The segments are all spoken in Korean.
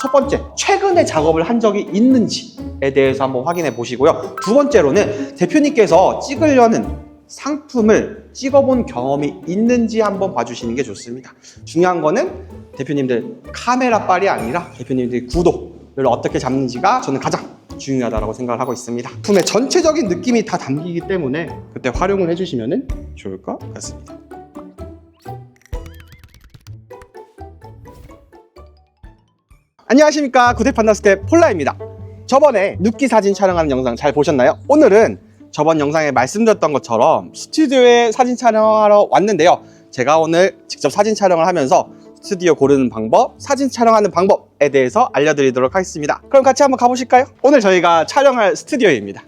첫 번째, 최근에 작업을 한 적이 있는지에 대해서 한번 확인해 보시고요. 두 번째로는 대표님께서 찍으려는 상품을 찍어본 경험이 있는지 한번 봐주시는 게 좋습니다. 중요한 거는 대표님들 카메라 빨이 아니라 대표님들 구도를 어떻게 잡는지가 저는 가장 중요하다고 생각을 하고 있습니다. 품의 전체적인 느낌이 다 담기기 때문에 그때 활용을 해주시면 좋을 것 같습니다. 안녕하십니까. 구대판다스텝 폴라입니다. 저번에 눕기 사진 촬영하는 영상 잘 보셨나요? 오늘은 저번 영상에 말씀드렸던 것처럼 스튜디오에 사진 촬영하러 왔는데요. 제가 오늘 직접 사진 촬영을 하면서 스튜디오 고르는 방법, 사진 촬영하는 방법에 대해서 알려드리도록 하겠습니다. 그럼 같이 한번 가보실까요? 오늘 저희가 촬영할 스튜디오입니다.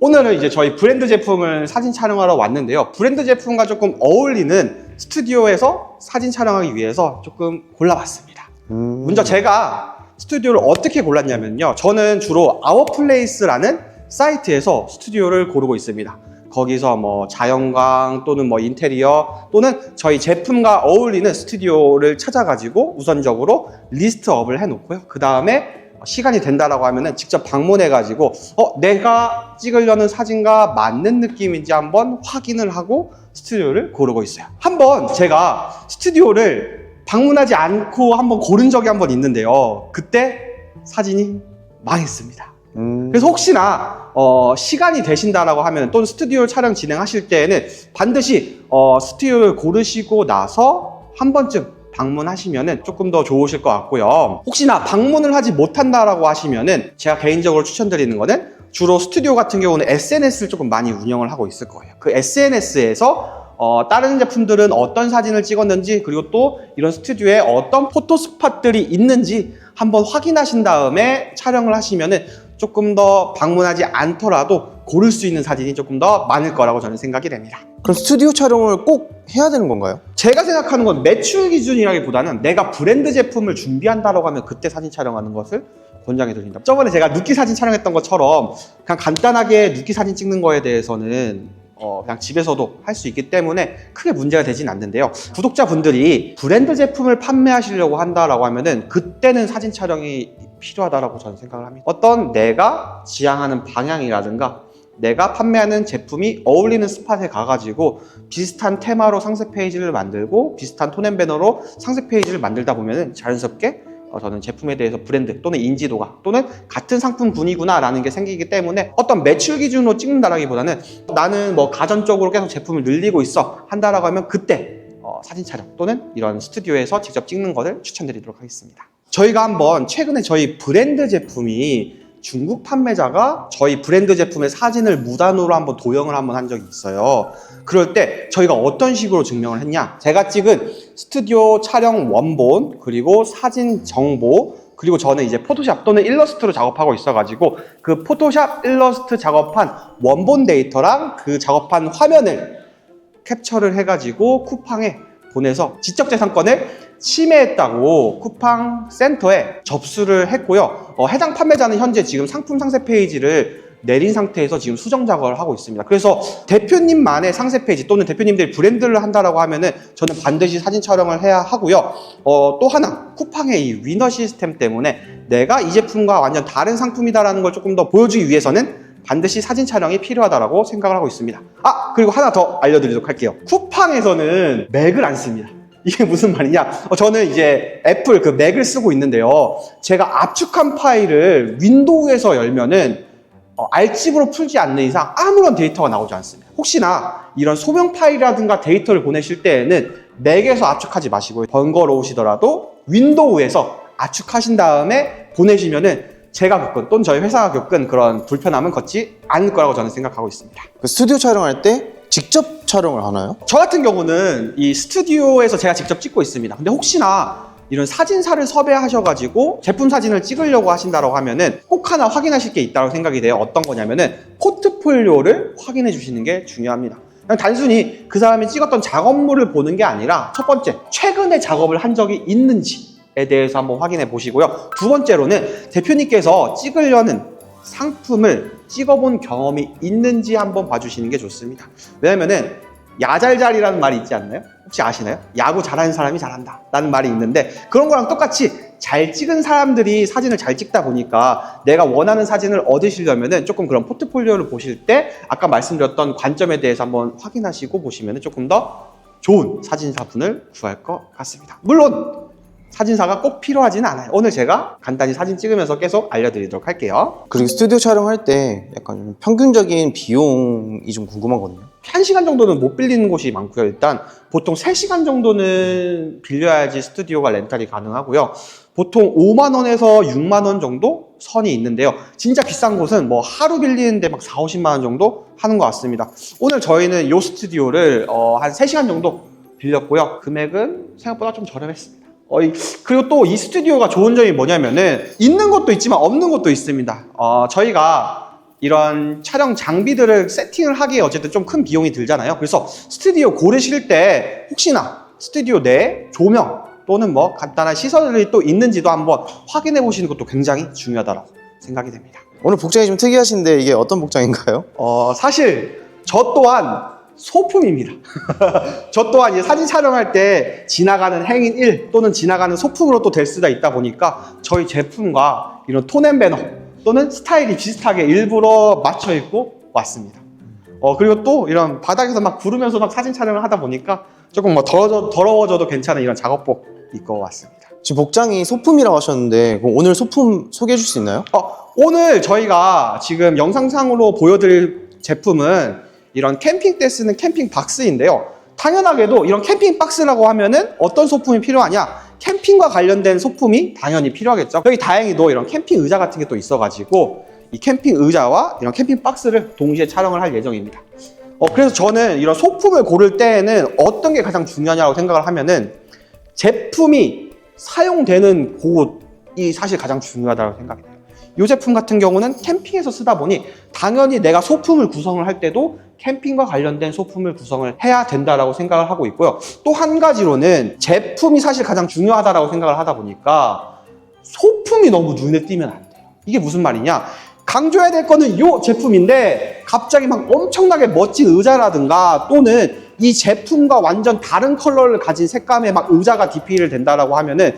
오늘은 이제 저희 브랜드 제품을 사진 촬영하러 왔는데요. 브랜드 제품과 조금 어울리는 스튜디오에서 사진 촬영하기 위해서 조금 골라봤습니다 음. 먼저 제가 스튜디오를 어떻게 골랐냐면요. 저는 주로 아워플레이스라는 사이트에서 스튜디오를 고르고 있습니다. 거기서 뭐 자연광 또는 뭐 인테리어 또는 저희 제품과 어울리는 스튜디오를 찾아가지고 우선적으로 리스트업을 해놓고요. 그 다음에 시간이 된다라고 하면은 직접 방문해가지고 어 내가 찍으려는 사진과 맞는 느낌인지 한번 확인을 하고 스튜디오를 고르고 있어요. 한번 제가 스튜디오를 방문하지 않고 한번 고른 적이 한 번 있는데요. 그때 사진이 망했습니다. 음. 그래서 혹시나 어, 시간이 되신다라고 하면 또는 스튜디오 촬영 진행하실 때에는 반드시 어, 스튜디오를 고르시고 나서 한 번쯤 방문하시면은 조금 더 좋으실 것 같고요. 혹시나 방문을 하지 못한다라고 하시면은 제가 개인적으로 추천드리는 거는 주로 스튜디오 같은 경우는 SNS를 조금 많이 운영을 하고 있을 거예요. 그 SNS에서 어, 다른 제품들은 어떤 사진을 찍었는지 그리고 또 이런 스튜디오에 어떤 포토 스팟들이 있는지 한번 확인하신 다음에 촬영을 하시면은 조금 더 방문하지 않더라도 고를 수 있는 사진이 조금 더 많을 거라고 저는 생각이 됩니다. 그럼 스튜디오 촬영을 꼭 해야 되는 건가요? 제가 생각하는 건 매출 기준이라기보다는 내가 브랜드 제품을 준비한다라고 하면 그때 사진 촬영하는 것을 권장해 드립니다. 저번에 제가 눕기 사진 촬영했던 것처럼 그냥 간단하게 눕기 사진 찍는 거에 대해서는 어, 그냥 집에서도 할 수 있기 때문에 크게 문제가 되진 않는데요. 구독자분들이 브랜드 제품을 판매하시려고 한다라고 하면은 그때는 사진 촬영이 필요하다라고 저는 생각을 합니다. 어떤 내가 지향하는 방향이라든가 내가 판매하는 제품이 어울리는 스팟에 가가지고 비슷한 테마로 상세 페이지를 만들고 비슷한 톤앤 배너로 상세 페이지를 만들다 보면은 자연스럽게 어, 저는 제품에 대해서 브랜드 또는 인지도가 또는 같은 상품군이구나라는 게 생기기 때문에 어떤 매출 기준으로 찍는다라기보다는 나는 뭐 가전적으로 계속 제품을 늘리고 있어 한다라고 하면 그때 어, 사진 촬영 또는 이런 스튜디오에서 직접 찍는 것을 추천드리도록 하겠습니다. 저희가 한번 최근에 저희 브랜드 제품이 중국 판매자가 저희 브랜드 제품의 사진을 무단으로 한번 도용을 한번 한 적이 있어요. 그럴 때 저희가 어떤 식으로 증명을 했냐? 제가 찍은 스튜디오 촬영 원본 그리고 사진 정보 그리고 저는 이제 포토샵 또는 일러스트로 작업하고 있어가지고 그 포토샵 일러스트 작업한 원본 데이터랑 그 작업한 화면을 캡처를 해가지고 쿠팡에 보내서 지적재산권을 침해했다고 쿠팡 센터에 접수를 했고요. 어, 해당 판매자는 현재 지금 상품 상세 페이지를 내린 상태에서 지금 수정 작업을 하고 있습니다. 그래서 대표님만의 상세 페이지 또는 대표님들이 브랜드를 한다라고 하면은 저는 반드시 사진 촬영을 해야 하고요. 어, 또 하나 쿠팡의 이 위너 시스템 때문에 내가 이 제품과 완전 다른 상품이다라는 걸 조금 더 보여주기 위해서는 반드시 사진 촬영이 필요하다고 생각을 하고 있습니다. 아 그리고 하나 더 알려드리도록 할게요. 쿠팡에서는 맥을 안 씁니다. 이게 무슨 말이냐? 어, 저는 이제 애플 그 맥을 쓰고 있는데요. 제가 압축한 파일을 윈도우에서 열면은 어, 알집으로 풀지 않는 이상 아무런 데이터가 나오지 않습니다. 혹시나 이런 소명 파일이라든가 데이터를 보내실 때에는 맥에서 압축하지 마시고 번거로우시더라도 윈도우에서 압축하신 다음에 보내시면은 제가 겪은 또는 저희 회사가 겪은 그런 불편함은 걷지 않을 거라고 저는 생각하고 있습니다. 그 스튜디오 촬영할 때 직접 촬영을 하나요? 저 같은 경우는 이 스튜디오에서 제가 직접 찍고 있습니다. 근데 혹시나 이런 사진사를 섭외하셔가지고 제품 사진을 찍으려고 하신다고 하면은 꼭 하나 확인하실 게 있다고 생각이 돼요. 어떤 거냐면은 포트폴리오를 확인해 주시는 게 중요합니다. 그냥 단순히 그 사람이 찍었던 작업물을 보는 게 아니라 첫 번째, 최근에 작업을 한 적이 있는지 에 대해서 한번 확인해 보시고요. 두 번째로는 대표님께서 찍으려는 상품을 찍어본 경험이 있는지 한번 봐주시는 게 좋습니다. 왜냐면은 야잘잘이라는 말이 있지 않나요? 혹시 아시나요? 야구 잘하는 사람이 잘한다 라는 말이 있는데 그런 거랑 똑같이 잘 찍은 사람들이 사진을 잘 찍다 보니까 내가 원하는 사진을 얻으시려면은 조금 그런 포트폴리오를 보실 때 아까 말씀드렸던 관점에 대해서 한번 확인하시고 보시면은 조금 더 좋은 사진사분을 구할 것 같습니다. 물론 사진사가 꼭 필요하지는 않아요. 오늘 제가 간단히 사진 찍으면서 계속 알려드리도록 할게요. 그리고 스튜디오 촬영할 때 약간 좀 평균적인 비용이 좀 궁금하거든요. 한 시간 정도는 못 빌리는 곳이 많고요. 일단 보통 3시간 정도는 빌려야지 스튜디오가 렌탈이 가능하고요. 보통 5만 원에서 6만 원 정도 선이 있는데요. 진짜 비싼 곳은 뭐 하루 빌리는데 막 4, 50만 원 정도 하는 것 같습니다. 오늘 저희는 이 스튜디오를 어, 한 3시간 정도 빌렸고요. 금액은 생각보다 좀 저렴했습니다. 어, 이- 그리고 또 이 스튜디오가 좋은 점이 뭐냐면은 있는 것도 있지만 없는 것도 있습니다. 어, 저희가 이런 촬영 장비들을 세팅을 하기에 어쨌든 좀 큰 비용이 들잖아요. 그래서 스튜디오 고르실 때 혹시나 스튜디오 내 조명 또는 뭐 간단한 시설들이 또 있는지도 한번 확인해 보시는 것도 굉장히 중요하다고 생각이 됩니다. 오늘 복장이 좀 특이하신데 이게 어떤 복장인가요? 어, 사실 저 또한 소품입니다. 저 또한 이 사진 촬영할 때 지나가는 행인 1 또는 지나가는 소품으로 또 될 수가 있다 보니까 저희 제품과 이런 톤앤 배너 또는 스타일이 비슷하게 일부러 맞춰 입고 왔습니다. 어, 그리고 또 이런 바닥에서 막 구르면서 막 사진 촬영을 하다 보니까 조금 뭐 더러워져, 더러워져도 괜찮은 이런 작업복 입고 왔습니다. 지금 복장이 소품이라고 하셨는데 그럼 오늘 소품 소개해 줄수 있나요? 어, 오늘 저희가 지금 영상상으로 보여드릴 제품은 이런 캠핑 때 쓰는 캠핑 박스인데요. 당연하게도 이런 캠핑 박스라고 하면은 어떤 소품이 필요하냐? 캠핑과 관련된 소품이 당연히 필요하겠죠. 여기 다행히도 이런 캠핑 의자 같은 게 또 있어가지고 이 캠핑 의자와 이런 캠핑 박스를 동시에 촬영을 할 예정입니다. 어, 그래서 저는 이런 소품을 고를 때에는 어떤 게 가장 중요하냐고 생각을 하면은 제품이 사용되는 곳이 사실 가장 중요하다고 생각이 돼요. 이 제품 같은 경우는 캠핑에서 쓰다 보니 당연히 내가 소품을 구성을 할 때도 캠핑과 관련된 소품을 구성을 해야 된다라고 생각을 하고 있고요. 또 한 가지로는 제품이 사실 가장 중요하다라고 생각을 하다 보니까 소품이 너무 눈에 띄면 안 돼요. 이게 무슨 말이냐? 강조해야 될 거는 이 제품인데 갑자기 막 엄청나게 멋진 의자라든가 또는 이 제품과 완전 다른 컬러를 가진 색감의 막 의자가 DP를 된다라고 하면은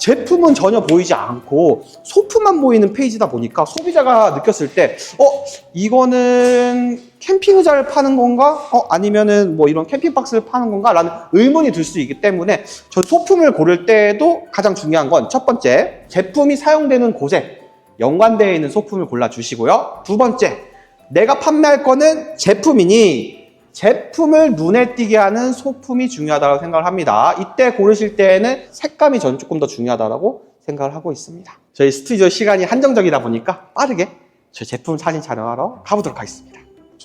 제품은 전혀 보이지 않고 소품만 보이는 페이지다 보니까 소비자가 느꼈을 때, 어, 이거는 캠핑 의자를 파는 건가? 어, 아니면은 뭐 이런 캠핑 박스를 파는 건가? 라는 의문이 들 수 있기 때문에 저 소품을 고를 때도 가장 중요한 건 첫 번째, 제품이 사용되는 곳에 연관되어 있는 소품을 골라주시고요. 두 번째, 내가 판매할 거는 제품이니 제품을 눈에 띄게 하는 소품이 중요하다고 생각을 합니다. 이때 고르실 때에는 색감이 전 조금 더 중요하다고 생각을 하고 있습니다. 저희 스튜디오 시간이 한정적이다 보니까 빠르게 저희 제품 사진 촬영하러 가보도록 하겠습니다.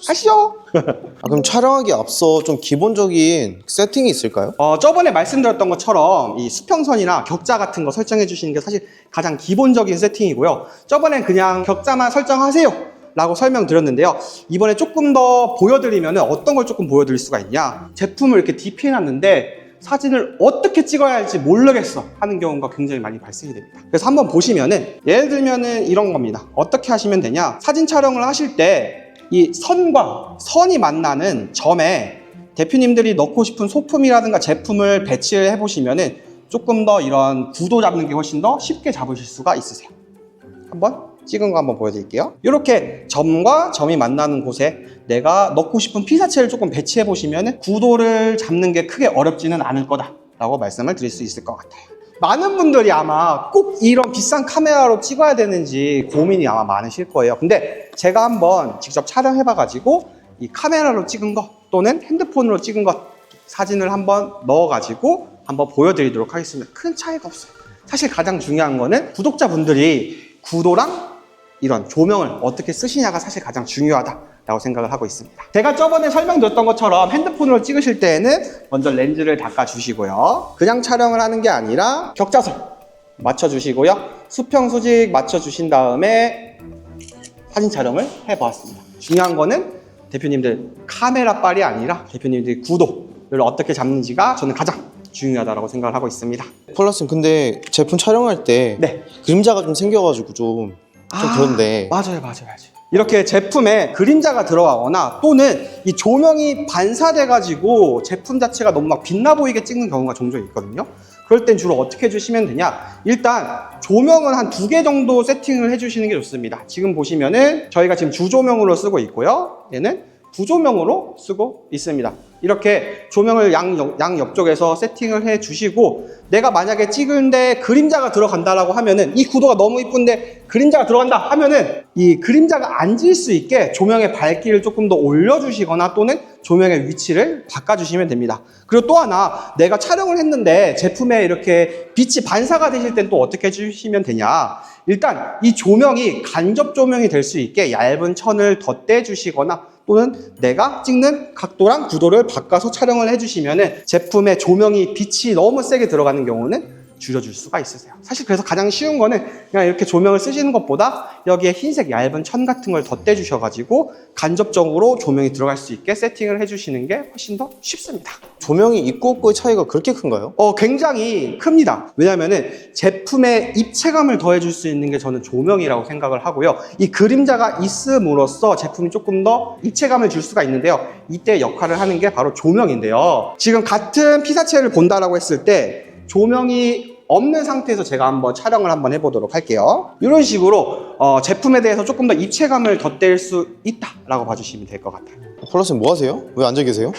가시죠. 아, 그럼 촬영하기 앞서 좀 기본적인 세팅이 있을까요? 어, 저번에 말씀드렸던 것처럼 이 수평선이나 격자 같은 거 설정해 주시는 게 사실 가장 기본적인 세팅이고요. 저번엔 그냥 격자만 설정하세요. 라고 설명드렸는데요. 이번에 조금 더 보여드리면 어떤 걸 조금 보여드릴 수가 있냐. 제품을 이렇게 DP 해놨는데 사진을 어떻게 찍어야 할지 모르겠어 하는 경우가 굉장히 많이 발생이 됩니다. 그래서 한번 보시면은 예를 들면은 이런 겁니다. 어떻게 하시면 되냐. 사진 촬영을 하실 때 이 선과 선이 만나는 점에 대표님들이 넣고 싶은 소품이라든가 제품을 배치를 해보시면은 조금 더 이런 구도 잡는 게 훨씬 더 쉽게 잡으실 수가 있으세요. 한번 찍은 거 한번 보여드릴게요. 이렇게 점과 점이 만나는 곳에 내가 넣고 싶은 피사체를 조금 배치해 보시면은 구도를 잡는 게 크게 어렵지는 않을 거다라고 말씀을 드릴 수 있을 것 같아요. 많은 분들이 아마 꼭 이런 비싼 카메라로 찍어야 되는지 고민이 아마 많으실 거예요. 근데 제가 한번 직접 촬영해 봐가지고 이 카메라로 찍은 거 또는 핸드폰으로 찍은 것 사진을 한번 넣어가지고 한번 보여드리도록 하겠습니다. 큰 차이가 없어요. 사실 가장 중요한 거는 구독자분들이 구도랑 이런 조명을 어떻게 쓰시냐가 사실 가장 중요하다라고 생각을 하고 있습니다. 제가 저번에 설명드렸던 것처럼 핸드폰으로 찍으실 때에는 먼저 렌즈를 닦아주시고요. 그냥 촬영을 하는 게 아니라 격자선 맞춰주시고요. 수평 수직 맞춰주신 다음에 사진 촬영을 해보았습니다. 중요한 거는 대표님들 카메라 빨이 아니라 대표님들의 구도를 어떻게 잡는지가 저는 가장 중요하다고 생각을 하고 있습니다. 폴라스님 근데 제품 촬영할 때 네. 그림자가 좀 생겨가지고 좀, 좀 아, 그런데 맞아요, 맞아요, 맞아요. 이렇게 제품에 그림자가 들어가거나 또는 이 조명이 반사돼가지고 제품 자체가 너무 막 빛나 보이게 찍는 경우가 종종 있거든요. 그럴 땐 주로 어떻게 해주시면 되냐? 일단 조명은 한 두 개 정도 세팅을 해주시는 게 좋습니다. 지금 보시면은 저희가 지금 주조명으로 쓰고 있고요. 얘는 부조명으로 쓰고 있습니다. 이렇게 조명을 양, 옆- 양 옆쪽에서 세팅을 해 주시고 내가 만약에 찍은데 그림자가 들어간다라고 하면은 이 구도가 너무 이쁜데 그림자가 들어간다 하면은 이 그림자가 안질수 있게 조명의 밝기를 조금 더 올려주시거나 또는 조명의 위치를 바꿔주시면 됩니다. 그리고 또 하나 내가 촬영을 했는데 제품에 이렇게 빛이 반사가 되실 땐 또 어떻게 해주시면 되냐 일단 이 조명이 간접 조명이 될 수 있게 얇은 천을 덧대 주시거나 또는 내가 찍는 각도랑 구도를 바꿔서 촬영을 해주시면은 제품의 조명이 빛이 너무 세게 들어가는 경우는 줄여줄 수가 있으세요. 사실 그래서 가장 쉬운 거는 그냥 이렇게 조명을 쓰시는 것보다 여기에 흰색 얇은 천 같은 걸 덧대주셔가지고 간접적으로 조명이 들어갈 수 있게 세팅을 해주시는 게 훨씬 더 쉽습니다. 조명이 있고 없고의 차이가 그렇게 큰가요? 어, 굉장히 큽니다. 왜냐면은 제품에 입체감을 더해줄 수 있는 게 저는 조명이라고 생각을 하고요. 이 그림자가 있음으로써 제품이 조금 더 입체감을 줄 수가 있는데요. 이때 역할을 하는 게 바로 조명인데요. 지금 같은 피사체를 본다라고 했을 때 조명이 없는 상태에서 제가 한번 촬영을 한번 해보도록 할게요. 이런 식으로 어, 제품에 대해서 조금 더 입체감을 덧댈 수 있다라고 봐주시면 될 것 같아요. 폴라스님 뭐 하세요? 왜 앉아 계세요?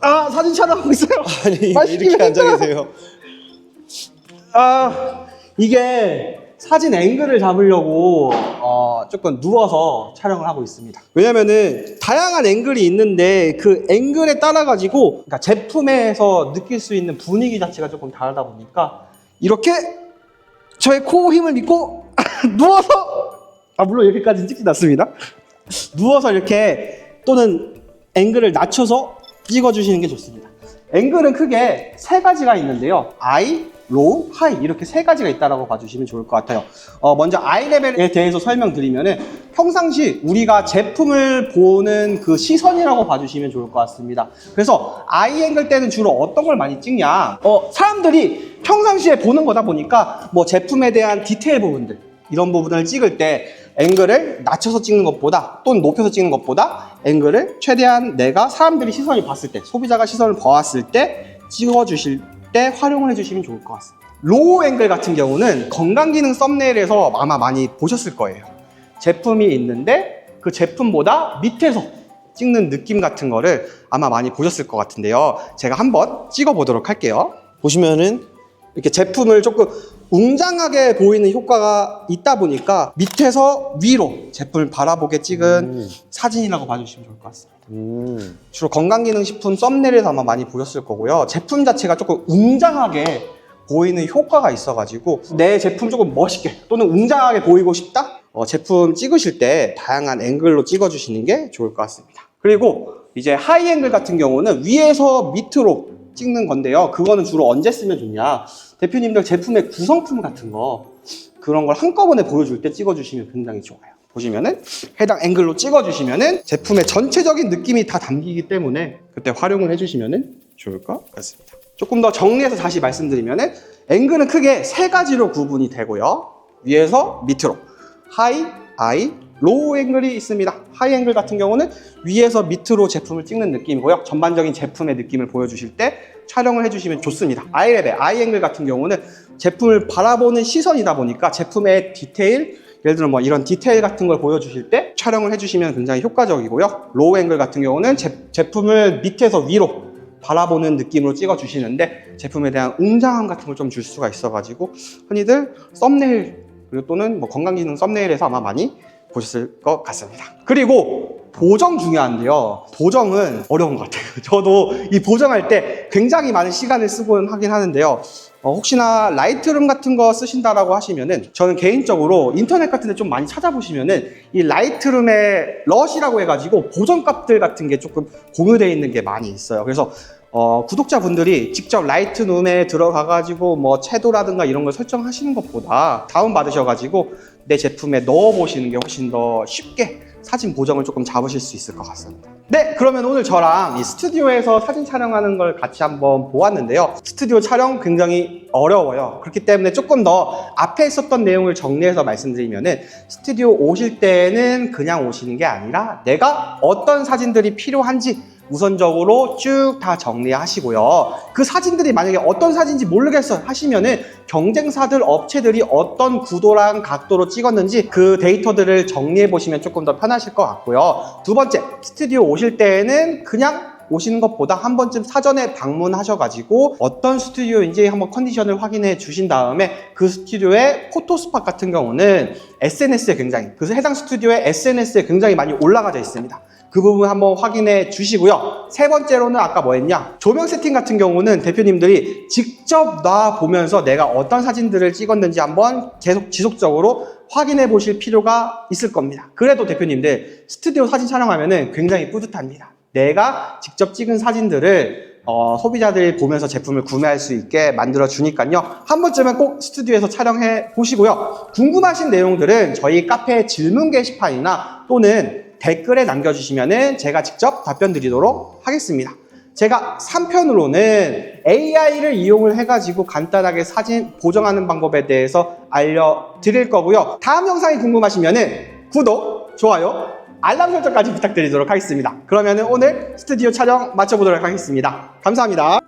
아 사진 촬영하고 있어요. 아니 이렇게 앉아. 계세요? 아 이게 사진 앵글을 잡으려고 어, 조금 누워서 촬영을 하고 있습니다. 왜냐면은 다양한 앵글이 있는데 그 앵글에 따라 가지고 그러니까 제품에서 느낄 수 있는 분위기 자체가 조금 다르다 보니까 이렇게 저의 코 힘을 믿고 누워서 아 물론 이렇게까지는 찍진 않습니다. 누워서 이렇게 또는 앵글을 낮춰서 찍어주시는 게 좋습니다. 앵글은 크게 세 가지가 있는데요. I, 로우, 하이 이렇게 세 가지가 있다라고 봐주시면 좋을 것 같아요. 어, 먼저 I 레벨에 대해서 설명드리면은 평상시 우리가 제품을 보는 그 시선이라고 봐주시면 좋을 것 같습니다. 그래서 I 앵글 때는 주로 어떤 걸 많이 찍냐? 어, 사람들이 평상시에 보는 거다 보니까 뭐 제품에 대한 디테일 부분들 이런 부분을 찍을 때 앵글을 낮춰서 찍는 것보다 또는 높여서 찍는 것보다 앵글을 최대한 내가 사람들이 시선이 봤을 때 소비자가 시선을 보았을 때 찍어주실 때 활용을 해주시면 좋을 것 같습니다. 로우 앵글 같은 경우는 건강기능 썸네일에서 아마 많이 보셨을 거예요. 제품이 있는데 그 제품보다 밑에서 찍는 느낌 같은 거를 아마 많이 보셨을 것 같은데요. 제가 한번 찍어 보도록 할게요. 보시면은 이렇게 제품을 조금 웅장하게 보이는 효과가 있다 보니까 밑에서 위로 제품을 바라보게 찍은 음. 사진이라고 봐주시면 좋을 것 같습니다. 음. 주로 건강기능식품 썸네일에서 아마 많이 보셨을 거고요. 제품 자체가 조금 웅장하게 보이는 효과가 있어가지고 내 제품 조금 멋있게 또는 웅장하게 보이고 싶다? 어, 제품 찍으실 때 다양한 앵글로 찍어주시는 게 좋을 것 같습니다. 그리고 이제 하이 앵글 같은 경우는 위에서 밑으로 찍는 건데요. 그거는 주로 언제 쓰면 좋냐? 대표님들 제품의 구성품 같은 거 그런 걸 한꺼번에 보여줄 때 찍어주시면 굉장히 좋아요. 보시면은 해당 앵글로 찍어주시면은 제품의 전체적인 느낌이 다 담기기 때문에 그때 활용을 해주시면은 좋을 것 같습니다. 조금 더 정리해서 다시 말씀드리면은 앵글은 크게 세 가지로 구분이 되고요. 위에서 밑으로 하이, 아이, 로우 앵글이 있습니다. 하이 앵글 같은 경우는 위에서 밑으로 제품을 찍는 느낌이고요. 전반적인 제품의 느낌을 보여주실 때 촬영을 해주시면 좋습니다. 아이 레벨, 아이 앵글 같은 경우는 제품을 바라보는 시선이다 보니까 제품의 디테일, 예를 들어 뭐 이런 디테일 같은 걸 보여주실 때 촬영을 해주시면 굉장히 효과적이고요. 로우 앵글 같은 경우는 제, 제품을 밑에서 위로 바라보는 느낌으로 찍어주시는데 제품에 대한 웅장함 같은 걸 좀 줄 수가 있어가지고 흔히들 썸네일 그리고 또는 뭐 건강기능 썸네일에서 아마 많이 보셨을 것 같습니다. 그리고 보정 중요한데요. 보정은 어려운 것 같아요. 저도 이 보정할 때 굉장히 많은 시간을 쓰곤 하긴 하는데요. 어, 혹시나 라이트룸 같은 거 쓰신다라고 하시면은 저는 개인적으로 인터넷 같은 데 좀 많이 찾아보시면은 이 라이트룸의 럿이라고 해가지고 보정 값들 같은 게 조금 공유되어 있는 게 많이 있어요. 그래서 어, 구독자분들이 직접 라이트룸에 들어가가지고 뭐 채도라든가 이런 걸 설정하시는 것보다 다운받으셔가지고 내 제품에 넣어 보시는 게 훨씬 더 쉽게 사진 보정을 조금 잡으실 수 있을 것 같습니다. 네, 그러면 오늘 저랑 이 스튜디오에서 사진 촬영하는 걸 같이 한번 보았는데요. 스튜디오 촬영 굉장히 어려워요. 그렇기 때문에 조금 더 앞에 있었던 내용을 정리해서 말씀드리면은 스튜디오 오실 때는 그냥 오시는 게 아니라 내가 어떤 사진들이 필요한지 우선적으로 쭉 다 정리하시고요. 그 사진들이 만약에 어떤 사진인지 모르겠어요 하시면은 경쟁사들 업체들이 어떤 구도랑 각도로 찍었는지 그 데이터들을 정리해 보시면 조금 더 편하실 것 같고요. 두 번째, 스튜디오 오실 때에는 그냥 오시는 것보다 한 번쯤 사전에 방문하셔가지고 어떤 스튜디오인지 한번 컨디션을 확인해 주신 다음에 그 스튜디오의 포토스팟 같은 경우는 SNS에 굉장히 그 해당 스튜디오의 SNS에 굉장히 많이 올라가져 있습니다. 그 부분 한번 확인해 주시고요. 세 번째로는 아까 뭐 했냐? 조명 세팅 같은 경우는 대표님들이 직접 놔 보면서 내가 어떤 사진들을 찍었는지 한번 계속 지속적으로 확인해 보실 필요가 있을 겁니다. 그래도 대표님들 스튜디오 사진 촬영하면은 굉장히 뿌듯합니다. 내가 직접 찍은 사진들을 어, 소비자들이 보면서 제품을 구매할 수 있게 만들어 주니까요. 한 번쯤은 꼭 스튜디오에서 촬영해 보시고요. 궁금하신 내용들은 저희 카페 질문 게시판이나 또는 댓글에 남겨주시면은 제가 직접 답변 드리도록 하겠습니다. 제가 3편으로는 AI를 이용을 해가지고 간단하게 사진 보정하는 방법에 대해서 알려드릴 거고요. 다음 영상이 궁금하시면은 구독, 좋아요, 알람 설정까지 부탁드리도록 하겠습니다. 그러면은 오늘 스튜디오 촬영 마쳐보도록 하겠습니다. 감사합니다.